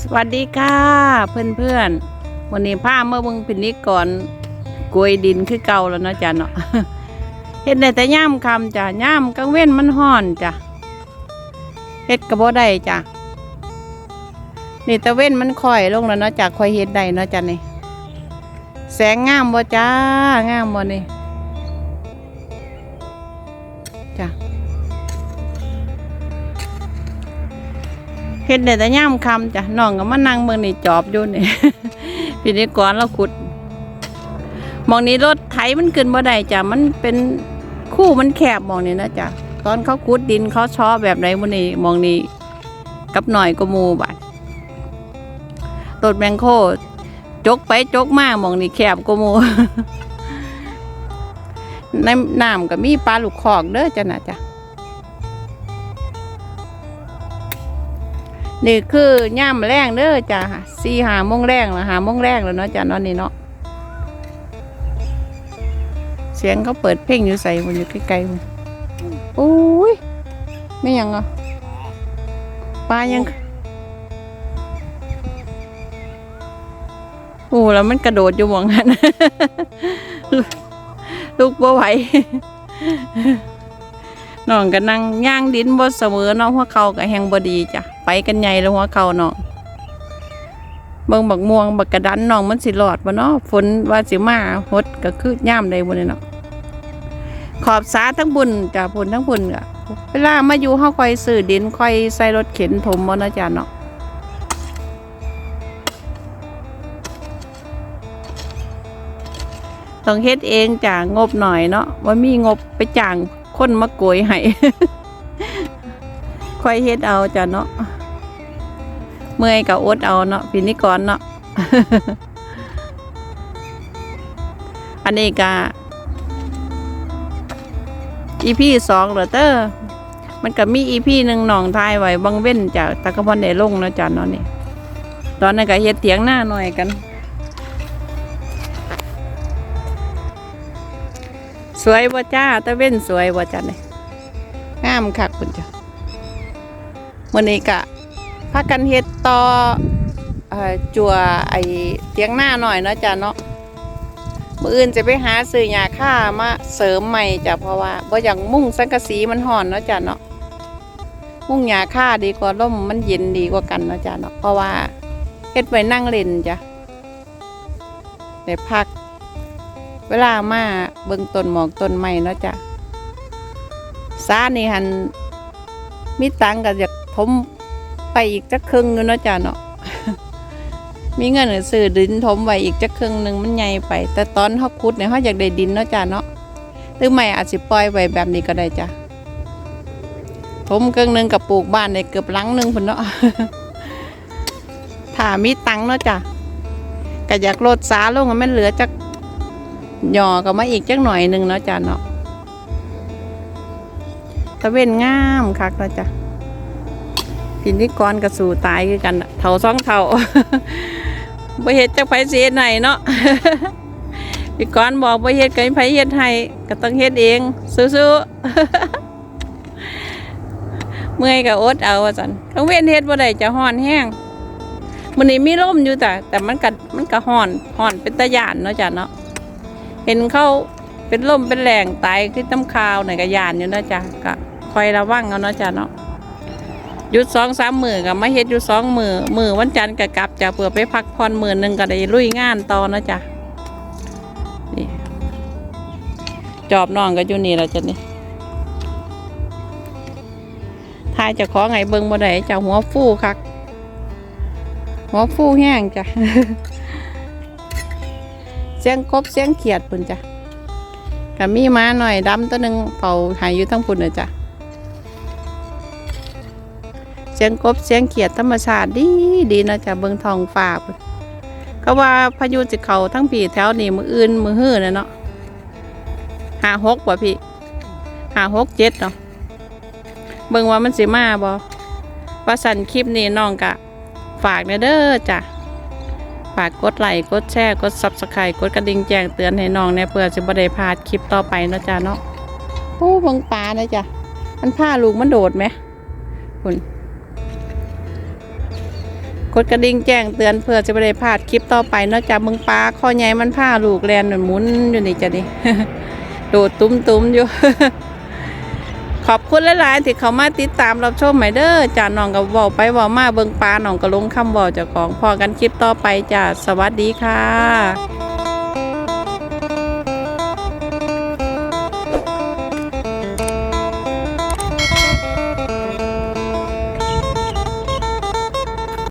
สวัสดีค่ะ เพื่อนเพื่อนๆวันนี้พาเมื่อมึงพินิกก่อนกวยดินคือเก่าแล้วเนาะจ้ะเนาะเฮ็ดได้แต่ย่ามคำจ้ะย่ามกลางเว้นมันห้อนจ้ะเฮ็ดกระโบได้จ้ะนี่ตะเว้นมันค่อยลงแล้วเนาะจ้ะค่อยเฮ็ดได้เนาะจ้ะนี่แสงงามบ่จ้างามบ่นี่ เฮ็ดได้แต่ย่ามคำจ้ะน้องก็มานั่งเมืองนี่จอบอยู่นี่พิธีกรเราขุดมองนี้รถไถมันขึ้นบ่ได้จ้ะมันเป็นคู่มันแคบมองนี้นะจ้ะตอนเขาขุดดินเขาช้อแบบไหนมื้อนี้มองนี้กับหน่อยก็มู่บาดต้นแมงโคจกไปจกมาหมองนี้แคบก็มู่ในน้ำก็มีปลาลูกคอกเด้อจ้ะนะจ้ะ นี่คือย่ามแรงเด้อจ้ะสี่หาโมงแรงแล้วหาโมงแรงแล้วเนาะจ้ะนอนนี่เนาะเสียงเขาเปิดเพลงอยู่ใส่มันอยู่ใกล้ๆมันโอ้ยไม่ยังอะปลายังโอ้แล้วมันกระโดดอยู่หมองนั้นลูกบ่ไหวน้องก็นั่งย่างดินบ่เสมอเนาะหัวเขาก็แหงบ่ดีจ้ะ ไปกันใหญ่แล้วหัวเขาเน้องเบิ่งบักม่วงบักกระดันน้องมันสิรอดบ่เนาะฝนว่าสิมาหดก็คือย่ามใดบ่นี่เนาะขอบสาทั้งบุญจ้ะบุญทั้งบุญก็เวลามาอยู่เฮาค่อยซื้อดินค่อยใส่รถเข็นถมบ่เนาะจ้ะเนาะต้องเฮ็ดเองจ้ะงบหน่อยเนาะว่ามีงบไปจ้างคนมาโกยให้ค่อยเฮ็ดเอาจ้ะเนาะ เมื่อยกับอดเอาเนาะพินิกรเนาะอันนี้ก็อีพีสองเหรอเตอร์มันก็มีอีพีหนึ่งหนองทายไว้บางเว้นจากตะกพอนได้ลงนะจ้ะเนาะนี่ตอนนั้นก็เฮ็ดเถียงหน้าหน่อยกัน สวยบ่จ้าตะเว้นสวยบ่จ้าเนี่ยงามคักคุณจ้ะมื้อนี้กะ พากันเฮ็ดต่ออ่อจัวไอเตียงหน้าหน่อยเนาะจ้ะเนาะมื้ออื่นจะไปหาซื้อหญ้าค่ามาเสริมใหม่จ้ะเพราะว่าบ่อย่างมุ้งสังกะสีมันห่อนเนาะจ้ะเนาะมุ้งหญ้าค่าดีกว่าร่มมันเย็นดีกว่ากันเนาะจ้ะเนาะเพราะว่าเฮ็ดไว้นั่งเล่นจ้ะได้พัก เวลามาเบิ่งต้นหมอกต้นไม้เนาะจ้ะซานี่หันมีตังก็อยากผม ไปอีกจักครึ่งนึงเนาะจ้ะเนาะมีเงินก็ซื้อดินถมไว้อีกจักครึ่งหนึ่งมันใหญ่ไป แต่ตอนเฮาขุดเนี่ยเฮาอยากได้ดินเนาะจ้ะเนาะหรือไม่อาจสิปล่อยไว้แบบนี้ก็ได้จ้ะผมครึ่งหนึ่งกับปลูกบ้านได้เกือบหลังหนึ่งพุ่นเนาะถ้ามีตังเนาะจ้ะก็อยากลดสาลงมันเหลือจักหย่อก็มาอีกจักหน่อยหนึ่งเนาะจ้ะเนาะตะเวนงามคักเนาะจ้ะ พินิกรกระสู่ตายคือกันเท่าสองเท่าบ่เฮ็ดจักไผสิเฮ็ดให้เนาะพี่กรบอกบ่เฮ็ดก็ไผเฮ็ดให้ก็ต้องเฮ็ดเองสู้ๆเมื่อยก็อดเอาว่าซั่นกลางเว้นเฮ็ดบ่ได้จะฮ้อนแห้งมื้อนี้มีลมอยู่แต่แต่มันก็มันก็ฮ้อนฮ้อนเป็นตะย่านเนาะจ้ะเนาะเห็นเขาเป็นลมเป็นแหลงตายคือต้ำคาวหน่อยก็ยานอยู่เนาะจ้ะก็คอยระวังเอาเนาะจ้ะเนาะ หยุดสองสามมือกับมาเฮ็ดอยู่สองมือมือวันจันทร์ก็กลับจะเพื่อไปพักผ่อนมือหนึ่งก็ได้ลุยงานต่อนะจ้ะนี่จอบน้องก็อยู่นี่แล้วจ้ะนี่ทายจะขอไงเบิ่งบ่ได้จ้าหัวฟูคัก หัวฟูแห้งจ้ะเสียงกบเสียงเขียดปุ่นจ้ะก็มีมาหน่อยดำตัวหนึ่งเฝ้าหายอยู่ทั้งปุ่นเลยจ้ะ เสียงกบเสียงเขียดธรรมชาติดีดีนะจ้ะเบิงทองฟ้าพุ่นก็ว่าพายุจะเขาทั้งปีแถวนี้มืออื่นมือฮื้อนะเนาะหาหกว่ะพี่หาหกเจ็ดเนาะเบิ่งว่ามันสิมาบ่ว่าสั่นคลิปนี้น้องกะ ฝากเนเด้อจ้ะฝากกดไลค์กดแชร์กด subscribe กดกระดิ่งแจ้งเตือนให้น้องเนี่ยเพื่อจะบ่ได้พลาดคลิปต่อไปนะจ้ะเนาะโอ้เบังปลานะจ้ะมันผ้าลูกมันโดดไหมคุณ กดกระดิ่งแจ้งเตือนเพื่อจะไม่ได้พลาดคลิปต่อไปนอกจากมึงปลาข้อใหญ่มันผ้าลูกแลนหมุนอยู่นี่จะนี่โดดตุ้มตุ้มอยู่ขอบคุณหลายๆที่เขามาติดตามรับชมใหม่เด้อจ่าน้องกับอกไปว่ามาเบิงปลาน้องก็ลงคำบอกเจ้าของพอกันคลิปต่อไปจ้าสวัสดีค่ะ